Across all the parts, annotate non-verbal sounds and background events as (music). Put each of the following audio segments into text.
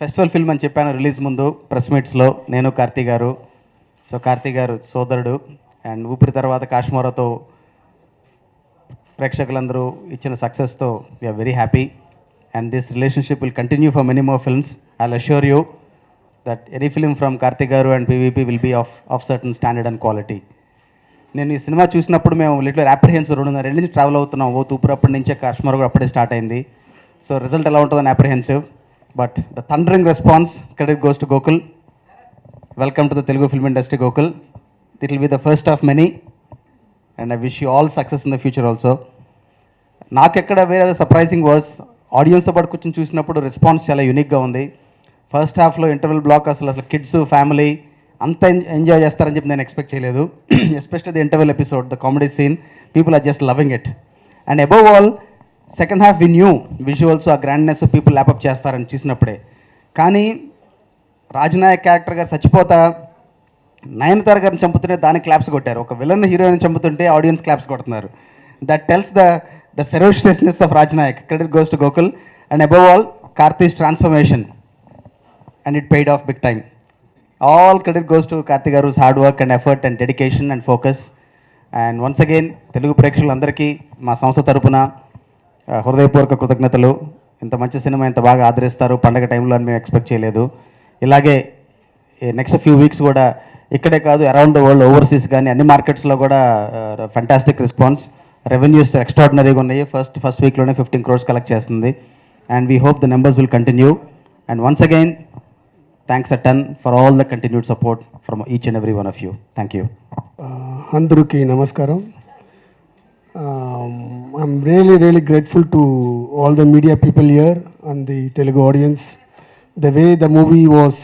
Festival film అని చెప్పాను release ముందు ప్రెస్ మీట్స్లో. నేను కార్తీ గారు. సో కార్తీ గారు సోదరుడు. అండ్ ఊపిరి తర్వాత కాశ్మీరతో ప్రేక్షకులందరూ ఇచ్చిన సక్సెస్తో we're very happy and this relationship will continue for many more films I assure you that any film from Karthi garu and PVP will be of of certain standard and quality నేను ఈ cinema చూసినప్పుడు మేము little అప్రిహెన్స్ రెండున్నర రెండు నుంచి travel అవుతున్నాం. ఓ తూపురు అప్పటి నుంచే కాశ్మీర్ కూడా అప్పుడే స్టార్ట్ అయింది. సో రిజల్ట్ ఎలా ఉంటుందని apprehensive but the thundering response credit goes to Gokul welcome to the Telugu film industry Gokul it will be the first of many and I wish you all success in the future also నాకెక్కడ వేరే surprising was ఆడియన్స్తో పాటు కూర్చొని చూసినప్పుడు response చాలా యూనిక్గా ఉంది. First హాఫ్లో interval block అసలు అసలు కిడ్స్ ఫ్యామిలీ అంత ఎంజాయ్ చేస్తారని చెప్పి నేను ఎక్స్పెక్ట్ చేయలేదు. Especially the interval episode the comedy scene people are just loving it and above all second half we new visuals ఆ గ్రాండ్నెస్ పీపుల్ ల్యాపప్ చేస్తారని చూసినప్పుడే. కానీ రాజనాయక్ క్యారెక్టర్ గారు చచ్చిపోతా నయనతార గారిని చంపుతుంటే దానికి క్లాప్స్ కొట్టారు. ఒక విలన్ హీరోయిన్ చంపుతుంటే ఆడియన్స్ క్లాప్స్ కొడుతున్నారు. That tells the the ferociousness of Rajanayak. Credit goes to Gokul and above all Karthi's transformation and it paid off big time all credit goes to Karthik garu hard work and effort and dedication and focus and once again Telugu ప్రేక్షకులందరికీ మా సంస్థ తరపున హృదయపూర్వక కృతజ్ఞతలు. ఇంత మంచి cinema ఇంత బాగా ఆదరిస్తారు. పండగ టైంలో అని మేము ఎక్స్పెక్ట్ చేయలేదు. ఇలాగే నెక్స్ట్ ఫ్యూ వీక్స్ కూడా ఇక్కడే కాదు అరౌండ్ ద వరల్డ్ ఓవర్సీస్ కానీ అన్ని మార్కెట్స్లో కూడా ఫంటాస్టిక్ రెస్పాన్స్ రెవెన్యూస్ ఎక్స్ట్రాడినరీగా ఉన్నాయి. ఫస్ట్ ఫస్ట్ వీక్లోనే ఫిఫ్టీన్ క్రోర్స్ కలెక్ట్ చేస్తుంది. And we hope the numbers will continue and once again Thanks a ton for all the continued support from each and every one of you thank you అందరికీ నమస్కారం I'm really really grateful to all the media people here and the Telugu audience the way the movie was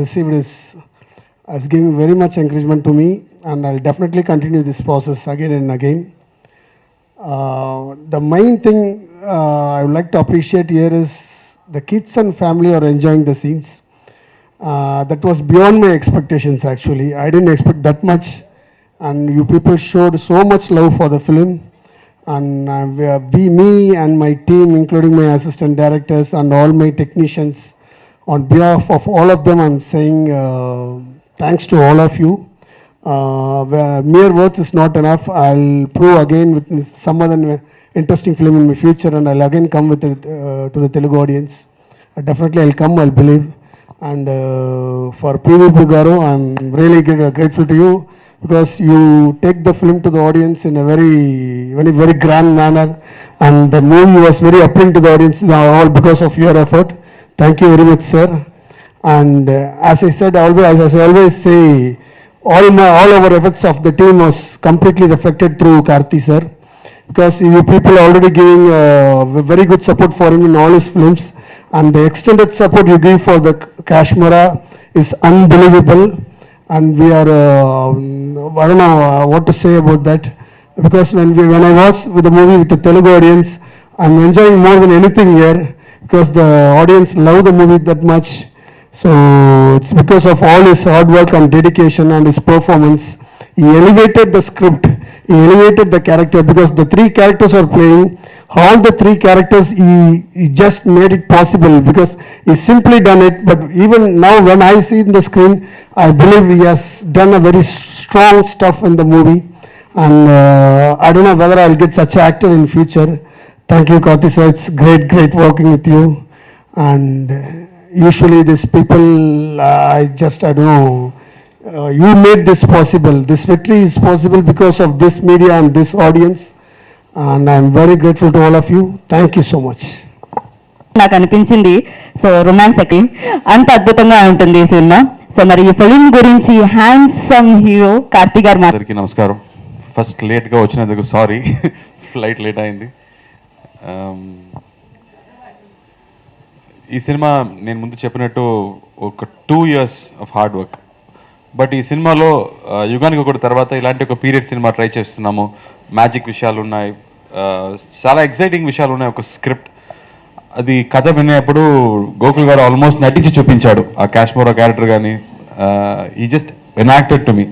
received is has given very much encouragement to me and I'll definitely continue this process again and again. Uh, the main thing uh, I would like to appreciate here is the kids and family are enjoying the scenes. Uh, that was beyond my expectations actually. I didn't expect that much, and you people showed so much love for the film. And uh, we, are- we, me and my team, including my assistant directors and all my technicians, on behalf of all of them, I'm saying uh, thanks to all of you. Uh, mere words is not enough. I'll prove again with some other interesting film in the future, and I'll again come with it uh, to the Telugu audience. Uh, definitely, I'll come. I'll believe. And uh, for PV Bugaro, I'm really grateful to you because you take the film to the audience in a very, very, very grand manner, and the movie was very appealing to the audience. All because of your effort. Thank you very much, sir. And uh, as I said, always, as I always say, all my, all our efforts of the team was completely reflected through Karthi, sir. Because you people are already giving uh, very good support for him in all his films. And the extended support you give for the Kashmira is unbelievable. And we are, uh, I don't know uh, what to say about that. Because when we, when I was with the movie with the Telugu audience, I'm enjoying more than anything here because the audience love the movie that much. So it's because of all his hard work and dedication and his performance. He elevated the script, he elevated the character because the three characters are playing. All the three characters, he, he just made it possible because he simply done it. But even now, when I see in the screen, I believe he has done a very strong stuff in the movie. And uh, I don't know whether I'll get such actor in future. Thank you, Karthi sir. It's great, great working with you. And uh, usually these people, uh, I just, I don't know, uh, you made this possible. This victory is possible because of this media and this audience. And I'm very grateful to all of you. Thank you so much. నాకు అనిపించింది. So romance అకి అంత అద్భుతంగా ఉంటుంది ఈ cinema. So మరి ఈ film గురించి handsome hero Karthi గారు అందరికీ నమస్కారం. ఫస్ట్ లేట్గా వచ్చినందుకు సారీ ఫ్లైట్ లేట్ అయింది. Um, ఈ సినిమా నేను ముందు చెప్పినట్టు ఒక two years of hard work but ఈ సినిమాలో ఆ, యుగానికి ఒకటి తర్వాత ఇలాంటి ఒక పీరియడ్ సినిమా ట్రై చేస్తున్నాము. మ్యాజిక్ విషయాలు ఉన్నాయి. చాలా ఎక్సైటింగ్ విషయాలు ఉన్నాయి. ఒక స్క్రిప్ట్ అది కథ వినేప్పుడు గోకుల్ గారు ఆల్మోస్ట్ నటించి చూపించాడు. ఆ కాశ్మీరా క్యారెక్టర్ కానీ ఈ just enacted to me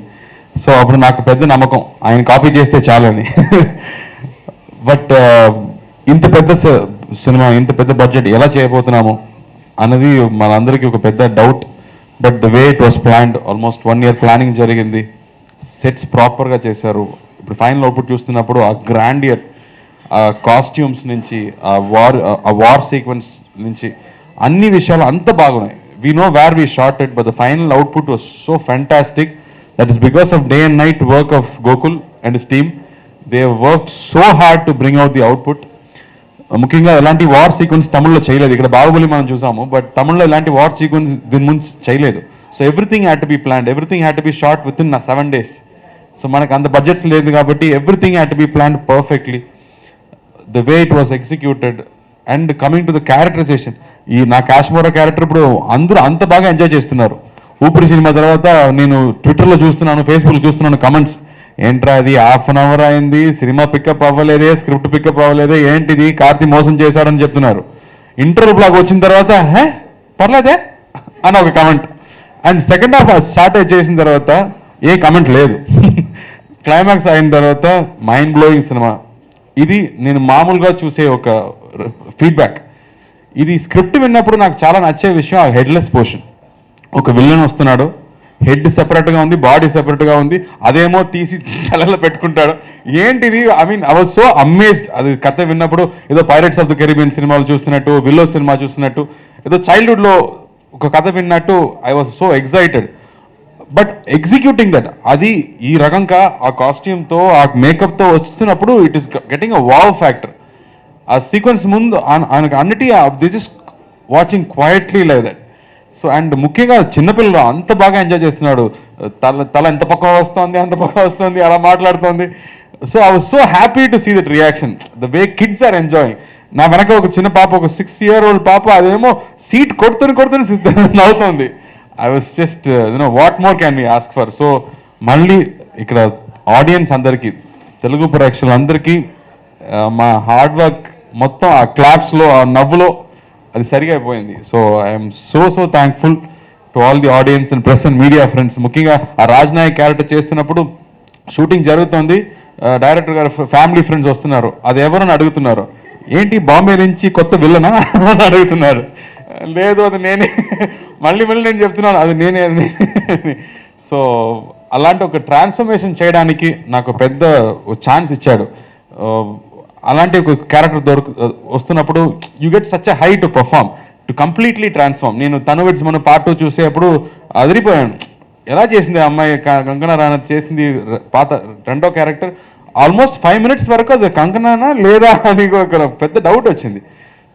so అప్పుడు నాకు పెద్ద నమ్మకం. ఆయన కాపీ చేస్తే చాలని. (laughs) బట్ ఇంత పెద్ద స- సినిమా ఇంత పెద్ద బడ్జెట్ ఎలా చేయబోతున్నాము అన్నది మనందరికీ ఒక పెద్ద doubt but the way it was planned almost one year planning జరిగింది. సెట్స్ ప్రాపర్గా చేశారు. ఇప్పుడు ఫైనల్ అవుట్పుట్ చూస్తున్నప్పుడు ఆ గ్రాండ్ ఇయర్ ఆ కాస్ట్యూమ్స్ నుంచి ఆ వార్ ఆ వార్ సీక్వెన్స్ నుంచి అన్ని విషయాలు అంత బాగున్నాయి. We know where we shot it but the final output was so fantastic that is because of day and night work of Gokul and his team they work so hard to bring out the output ముఖ్యంగా ఎలాంటి war sequence తమిళ్ళో చేయలేదు. ఇక్కడ బాహుబలి మనం చూసాము but తమిళ్ళో ఎలాంటి war sequence దీని ముందు చేయలేదు. So everything had to be planned everything had to be shot within seven days so మనకు అంత బడ్జెట్స్ లేదు కాబట్టి everything had to be planned perfectly the way it was executed and coming to the characterization ఈ నా Kashmora character ఇప్పుడు అందరూ అంత బాగా ఎంజాయ్ చేస్తున్నారు. ఊపిరి సినిమా తర్వాత నేను ట్విట్టర్లో చూస్తున్నాను ఫేస్బుక్లో చూస్తున్నాను కమెంట్స్ ఏంట్రా అది? హాఫ్ అన్ అవర్ అయింది సినిమా పికప్ అవ్వలేదే స్క్రిప్ట్ పికప్ అవ్వలేదే ఏంటిది? కార్తీ మోసం చేశాడని చెప్తున్నారు. ఇంటర్వ్యూ బ్లాగ్ వచ్చిన తర్వాత హే పర్లేదే? అని ఒక comment and second half start చేసిన తర్వాత ఏ కమెంట్ లేదు. (laughs) క్లైమాక్స్ అయిన తర్వాత మైండ్ బ్లోయింగ్ సినిమా ఇది నేను మామూలుగా చూసే ఒక ఫీడ్బ్యాక్. ఇది స్క్రిప్ట్ విన్నప్పుడు నాకు చాలా నచ్చే విషయం ఆ హెడ్లెస్ పోర్షన్. ఒక విల్లన్ వస్తున్నాడు హెడ్ సెపరేట్గా ఉంది బాడీ సెపరేట్గా ఉంది అదేమో తీసి తలలో పెట్టుకుంటాడు. ఏంటిది? I mean I was so amazed. అది కథ విన్నప్పుడు ఏదో పైరట్స్ ఆఫ్ ద కెరీబియన్ సినిమాలు చూస్తున్నట్టు విల్లో సినిమా చూస్తున్నట్టు ఏదో చైల్డ్హుడ్లో ఒక కథ విన్నట్టు I was so excited but executing that అది ఈ రకంగా ఆ కాస్ట్యూమ్తో ఆ మేకప్తో వస్తున్నప్పుడు it is getting uh wow factor ఆ సీక్వెన్స్ ముందు ఆయనకు అన్నిటి this is watching quietly like that so and ముఖ్యంగా చిన్నపిల్లలు అంత బాగా ఎంజాయ్ చేస్తున్నాడు. తల తల ఎంత పక్క వస్తుంది అంత పక్క వస్తుంది అలా మాట్లాడుతుంది. So I was so happy to see that reaction the way kids are enjoying నా వెనక ఒక చిన్న పాప ఒక సిక్స్ ఇయర్ ఓల్డ్ పాప అదేమో సీట్ కొడుతుని కొడుతుని నవ్వుతుంది. I was just you know what more can me ask for so మళ్ళీ ఇక్కడ ఆడియన్స్ అందరికీ తెలుగు ప్రేక్షకులందరికీ మా హార్డ్ వర్క్ మొత్తం ఆ క్లాప్స్లో ఆ నవ్వులో అది సరిగా అయిపోయింది so I'm so so thankful to all the audience and press and media friends ముఖ్యంగా ఆ రాజ్ నాయక్ క్యారెక్టర్ చేస్తున్నప్పుడు షూటింగ్ జరుగుతోంది. డైరెక్టర్ గారు ఫ్యామిలీ ఫ్రెండ్స్ వస్తున్నారు. అది ఎవరని అడుగుతున్నారు? ఏంటి బాంబే నుంచి కొత్త విల్లనా (laughs) అని అడుగుతున్నారు. లేదు అది నేనే. మళ్ళీ మళ్ళీ నేను చెప్తున్నాను అది నేనే అది సో అలాంటి ఒక ట్రాన్స్ఫర్మేషన్ చేయడానికి నాకు పెద్ద ఛాన్స్ ఇచ్చాడు. అలాంటి ఒక క్యారెక్టర్ దొరుకు వస్తున్నప్పుడు you get such a high to perform to completely transform నేను తను విడ్స్ మన పార్ట్ టూ చూసేప్పుడు అదిరిపోయాను. ఎలా చేసింది అమ్మాయి? క- రాణ చేసింది పాత రెండో క్యారెక్టర్ ఆల్మోస్ట్ ఫైవ్ మినిట్స్ వరకు అది కంగనానా లేదా అని ఒక పెద్ద డౌట్ వచ్చింది.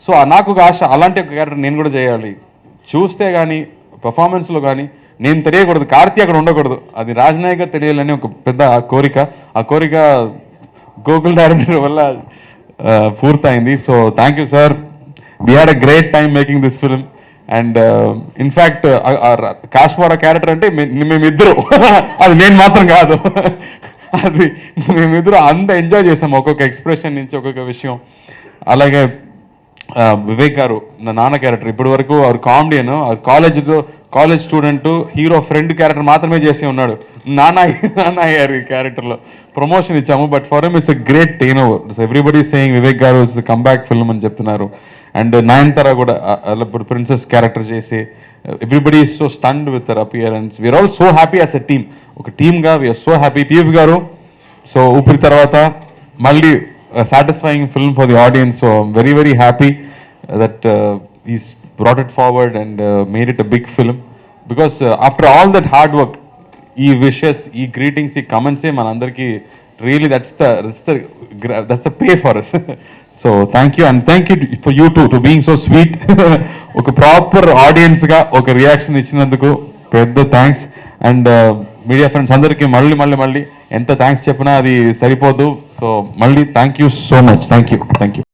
సో నాకు ఒక ఆశ అలాంటి ఒక క్యారెక్టర్ నేను కూడా చేయాలి. చూస్తే కానీ పెర్ఫార్మెన్స్లో కానీ నేను తెలియకూడదు కార్తీ అక్కడ ఉండకూడదు. అది రాజనాయక తెలియాలని ఒక పెద్ద కోరిక. ఆ కోరిక గూగుల్ డైరెక్టర్ వల్ల పూర్తయింది. So thank you sir we had a great time making this film and in fact Kashmira character అంటే మేమిద్దరు. (laughs) అది నేను మాత్రం కాదు. (laughs) అది మేమిద్దరు అంత ఎంజాయ్ చేసాం ఒక్కొక్క ఎక్స్ప్రెషన్ నుంచి ఒక్కొక్క విషయం. అలాగే వివేక్ గారు నా నాన్న క్యారెక్టర్ ఇప్పటి వరకు ఆరు కామెడియన్ కాలేజ్లో college student hero friend character మాత్రమే చేసి ఉన్నాడు. నాన్న నాన్న అయ్యారు ఈ క్యారెక్టర్లో ప్రమోషన్ ఇచ్చాము but for him it's a great turn over it's everybody saying Vivek గారు ఇస్ కంబ్యాక్ ఫిల్మ్ అని చెప్తున్నారు. అండ్ నయన్తార కూడా ఇప్పుడు ప్రిన్సెస్ క్యారెక్టర్ చేసి everybody so stunned with their appearance we're all so happy as a team ఒక టీమ్గా we are so happy PF గారు so Oopiri తర్వాత మళ్ళీ satisfying film for the audience so very very happy that is brought it forward and made it a big film because after all that hard work ఈ wishes ఈ greetings ఈ కమెంట్సే మనందరికీ really that's the that's the that's the pay for us so thank you and thank you for you to being so sweet ఒక proper ఆడియన్స్గా ఒక reaction ఇచ్చినందుకు పెద్ద థ్యాంక్స్ అండ్ మీడియా ఫ్రెండ్స్ అందరికీ మళ్ళీ మళ్ళీ మళ్ళీ ఎంత థ్యాంక్స్ చెప్పినా అది సరిపోదు. సో మళ్ళీ thank you so much thank you thank you